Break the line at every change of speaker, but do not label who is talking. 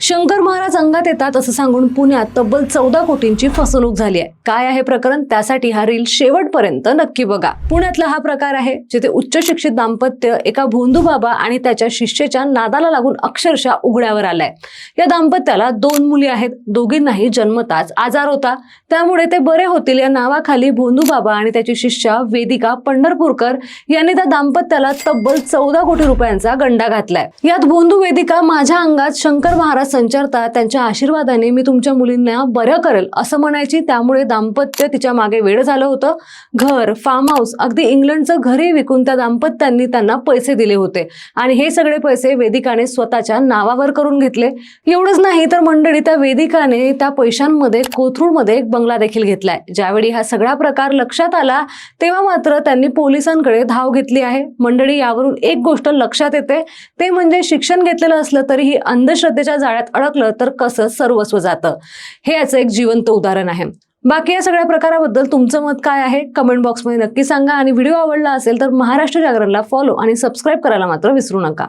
शंकर महाराज अंगात येतात असं सांगून पुण्यात तब्बल चौदा कोटींची फसवणूक झाली आहे. काय आहे प्रकरण? त्यासाठी हा रील शेवटपर्यंत नक्की बघा. पुण्यातला हा प्रकार आहे जिथे उच्च शिक्षित दाम्पत्य एका भोंदू बाबा आणि त्याच्या शिष्येच्या नादाला लागून अक्षरशः उघड्यावर आलाय. या दाम्पत्याला दोन मुली आहेत दोघींनाही जन्मताच आजार होता. त्यामुळे ते बरे होतील या नावाखाली भोंदू बाबा आणि त्याची शिष्या वेदिका पंढरपूरकर यांनी त्या दाम्पत्याला तब्बल चौदा कोटी रुपयांचा गंडा घातलाय. यात भोंदू वेदिका माझ्या अंगात शंकर महाराज संचारता त्यांच्या आशीर्वादाने मी तुमच्या मुलींना बरं करेल असं म्हणायची. त्यामुळे दाम्पत्य तिच्यामागे वेळ झालं होतं. घर फार्म हाऊस अगदी इंग्लंडचं घरही विकून त्या दाम्पत्यांनी त्यांना पैसे दिले होते. आणि हे सगळे पैसे वेदिकाने स्वतःच्या नावावर करून घेतले. एवढंच नाही तर मंडळी त्या वेदिकाने त्या पैशांमध्ये कोथरूडमध्ये एक बंगला देखील घेतलाय. ज्यावेळी हा सगळा प्रकार लक्षात आला तेव्हा मात्र त्यांनी पोलिसांकडे धाव घेतली आहे. मंडळी यावरून एक गोष्ट लक्षात येते. ते म्हणजे शिक्षण घेतलेलं असलं तरीही अंधश्रद्धेच्या जाळ्यात अडकलं तर कसं सर्वस्व जातं? हे याचं एक जिवंत उदाहरण आहे. बाकी या सगळ्या प्रकाराबद्दल तुमचं मत काय आहे? कमेंट बॉक्समध्ये नक्की सांगा आणि व्हिडिओ आवडला असेल तर महाराष्ट्र जागरणला फॉलो आणि सबस्क्राईब करायला मात्र विसरू नका.